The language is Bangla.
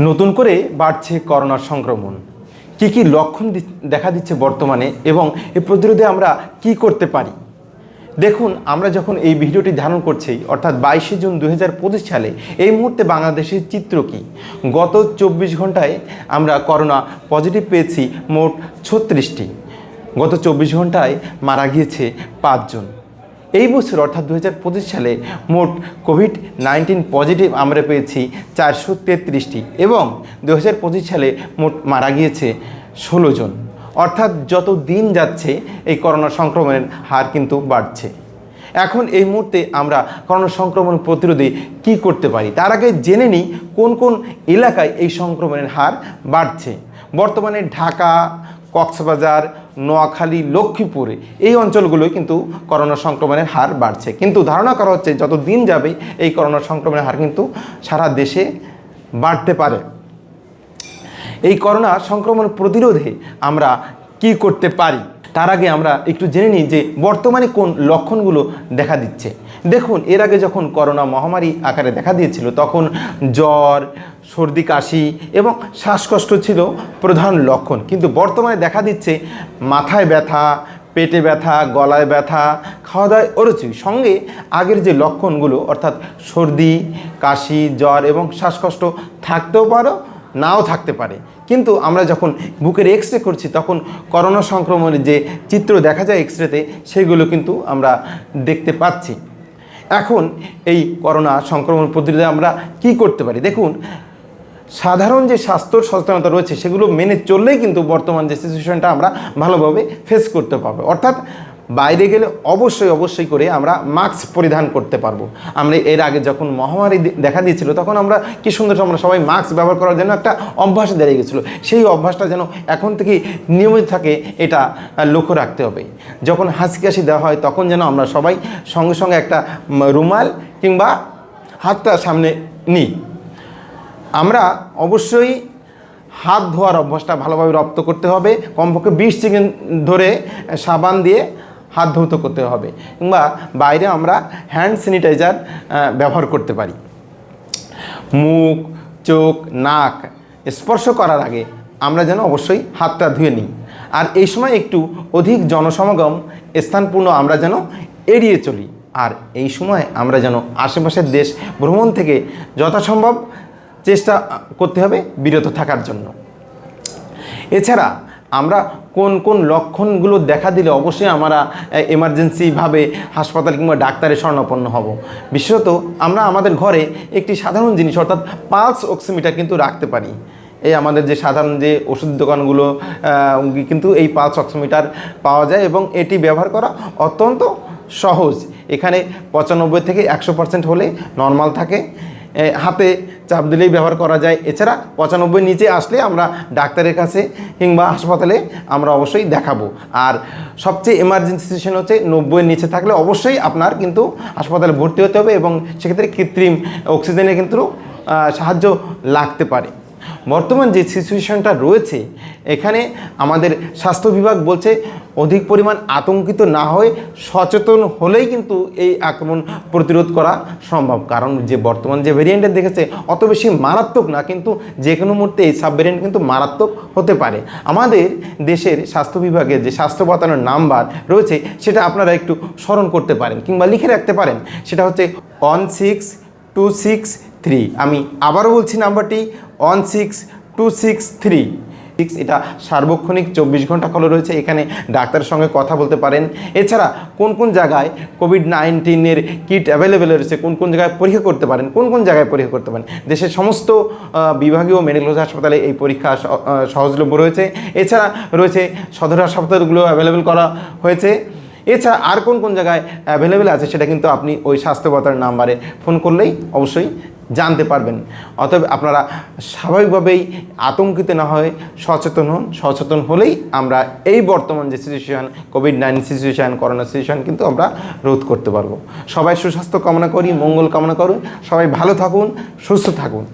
নতুন করে বাড়ছে করোনার সংক্রমণ। কি কি লক্ষণ দেখা দিচ্ছে বর্তমানে এবং এ প্রতিরোধে আমরা কি করতে পারি? দেখুন, আমরা যখন এই ভিডিওটি ধারণ করছি, অর্থাৎ বাইশে জুন দু হাজার পঁচিশ সালে, এই মুহূর্তে বাংলাদেশের চিত্র কি? গত চব্বিশ ঘন্টায় আমরা করোনা পজিটিভ পেয়েছি মোট ছত্রিশটি। গত চব্বিশ ঘন্টায় মারা গিয়েছে পাঁচজন। এই বছর অর্থাৎ দু হাজার পঁচিশ সালে মোট কোভিড নাইন্টিন পজিটিভ আমরা পেয়েছি চারশো তেত্রিশটি এবং দু হাজার পঁচিশ সালে মোট মারা গিয়েছে ষোলো জন অর্থাৎ যত দিন যাচ্ছে, এই করোনা সংক্রমণের হার কিন্তু বাড়ছে। এখন এই মুহূর্তে আমরা করোনা সংক্রমণ প্রতিরোধে কি করতে পারি, তার আগে জেনে নিই কোন কোন এলাকায় এই সংক্রমণের হার বাড়ছে। বর্তমানে ঢাকা কক্সবাজার, নোয়াখালী, লক্ষ্মীপুরে এই অঞ্চলগুলোয় কিন্তু করোনা সংক্রমণের হার বাড়ছে। কিন্তু ধারণা করা হচ্ছে যত দিন যাবে এই করোনা সংক্রমণের হার কিন্তু সারা দেশে বাড়তে পারে। এই করোনা সংক্রমণ প্রতিরোধে আমরা কি করতে পারি? তার আগে আমরা একটু জেনে নিই যে বর্তমানে কোন লক্ষণগুলো দেখা দিচ্ছে। দেখুন, এর আগে যখন করোনা মহামারী আকারে দেখা দিয়েছিল, তখন জ্বর, সর্দি, কাশি এবং শ্বাসকষ্ট ছিল প্রধান লক্ষণ। কিন্তু বর্তমানে দেখা দিচ্ছে মাথায় ব্যথা, পেটে ব্যথা, গলায় ব্যথা খাওয়া দাওয়ায় অরুচি। সঙ্গে আগের যে লক্ষণগুলো, অর্থাৎ সর্দি, কাশি, জ্বর এবং শ্বাসকষ্ট থাকতেও পারো নাও থাকতে পারে। কিন্তু আমরা যখন বুকের এক্স রে করছি, তখন করোনা সংক্রমণের যে চিত্র দেখা যায় এক্স রেতে সেগুলো কিন্তু আমরা দেখতে পাচ্ছি। এখন এই করোনা সংক্রমণ প্রতিরোধে আমরা কি করতে পারি? দেখুন, সাধারণ যে স্বাস্থ্য সচেতনতা রয়েছে, সেগুলো মেনে চললেই কিন্তু বর্তমান যে সিচুয়েশনটা আমরা ভালোভাবে ফেস করতে পারব। অর্থাৎ বাইরে গেলে অবশ্যই অবশ্যই করে আমরা মাস্ক পরিধান করতে পারব। আমরা এর আগে যখন মহামারী দেখা দিয়েছিল, তখন আমরা কি সুন্দর আমরা সবাই মাস্ক ব্যবহার করার জন্য একটা অভ্যাস দাঁড়িয়ে গেছিল। সেই অভ্যাসটা যেন এখন থেকে নিয়মিত থাকে, এটা লক্ষ্য রাখতে হবে। যখন হাসি কাশি দেওয়া হয়, তখন যেন আমরা সবাই সঙ্গে সঙ্গে একটা রুমাল কিংবা হাতটা সামনে নিই। আমরা অবশ্যই হাত ধোয়ার অভ্যাসটা ভালোভাবে রপ্ত করতে হবে। কমপক্ষে বিশ সেকেন্ড ধরে সাবান দিয়ে হাত ধৌত করতে হবে কিংবা বাইরে আমরা হ্যান্ড স্যানিটাইজার ব্যবহার করতে পারি। মুখ, চোখ, নাক স্পর্শ করার আগে আমরা যেন অবশ্যই হাতটা ধুয়ে নিই। আর এই সময় একটু অধিক জনসমাগম স্থানপূর্ণ আমরা যেন এড়িয়ে চলি। আর এই সময় আমরা যেন আশেপাশের দেশ ভ্রমণ থেকে যথাসম্ভব চেষ্টা করতে হবে বিরত থাকার জন্য। এছাড়া আমরা কোন কোন লক্ষণগুলো দেখা দিলে অবশ্যই আমরা এমার্জেন্সিভাবে হাসপাতাল কিংবা ডাক্তারের শরণাপন্ন হব। বিশেষত আমরা আমাদের ঘরে একটি সাধারণ জিনিস, অর্থাৎ পালস অক্সিমিটার কিন্তু রাখতে পারি। এই আমাদের যে সাধারণ যে ওষুধ দোকানগুলো কিন্তু এই পালস অক্সিমিটার পাওয়া যায় এবং এটি ব্যবহার করা অত্যন্ত সহজ। এখানে পঁচানব্বই থেকে একশো পার্সেন্ট হলে নর্মাল থাকে। হাতে চাপ দিলেই ব্যবহার করা যায়। এছাড়া পঁচানব্বই নিচে আসলে আমরা ডাক্তারের কাছে কিংবা হাসপাতালে আমরা অবশ্যই দেখাবো। আর সবচেয়ে এমার্জেন্সি সিচুয়েশন হচ্ছে নব্বইয়ের নিচে থাকলে অবশ্যই আপনার কিন্তু হাসপাতালে ভর্তি হতে হবে এবং সেক্ষেত্রে কৃত্রিম অক্সিজেনের কিন্তু সাহায্য লাগতে পারে। বর্তমান যে সিচুয়েশনটা রয়েছে, এখানে আমাদের স্বাস্থ্য বিভাগ বলছে অধিক পরিমাণ আতঙ্কিত না হয়ে সচেতন হলেই কিন্তু এই আক্রমণ প্রতিরোধ করা সম্ভব। কারণ যে বর্তমান যে ভেরিয়েন্টের দেখেছে, অত বেশি মারাত্মক না, কিন্তু যে কোনো মুহূর্তে এই সাব ভেরিয়েন্ট কিন্তু মারাত্মক হতে পারে। আমাদের দেশের স্বাস্থ্য বিভাগের যে স্বাস্থ্য বাতানোর নাম্বার রয়েছে, সেটা আপনারা একটু স্মরণ করতে পারেন কিংবা লিখে রাখতে পারেন। সেটা হচ্ছে one six two six three আমি আবারও বলছি নাম্বারটি one six two six three six এটা সার্বক্ষণিক চব্বিশ ঘণ্টা খোলা রয়েছে, এখানে ডাক্তারের সঙ্গে কথা বলতে পারেন। এছাড়া কোন কোন জায়গায় কোভিড নাইন্টিনের কিট অ্যাভেলেবেল রয়েছে, কোন কোন জায়গায় পরীক্ষা করতে পারেন, কোন কোন জায়গায় পরীক্ষা করতে পারেন, দেশের সমস্ত বিভাগীয় মেডিকেল হাসপাতালে এই পরীক্ষা সহজলভ্য রয়েছে। এছাড়া রয়েছে সদর হাসপাতালগুলো অ্যাভেলেবেল করা হয়েছে। এছাড়া আর কোন কোন জায়গায় অ্যাভেলেবেল আছে, সেটা কিন্তু আপনি ওই স্বাস্থ্য বাতার নাম্বারে ফোন করলেই অবশ্যই জানতে পারবেন। অতএব আপনারা স্বাভাবিকভাবেই আতঙ্কিত না হয়ে সচেতন হন। সচেতন হলেই আমরা এই বর্তমান যে situation covid nineteen situation corona situation কিন্তু আমরা রোধ করতে পারব। সবাই সুস্বাস্থ্য কামনা করি, মঙ্গল কামনা করুন। সবাই ভালো থাকুন, সুস্থ থাকুন।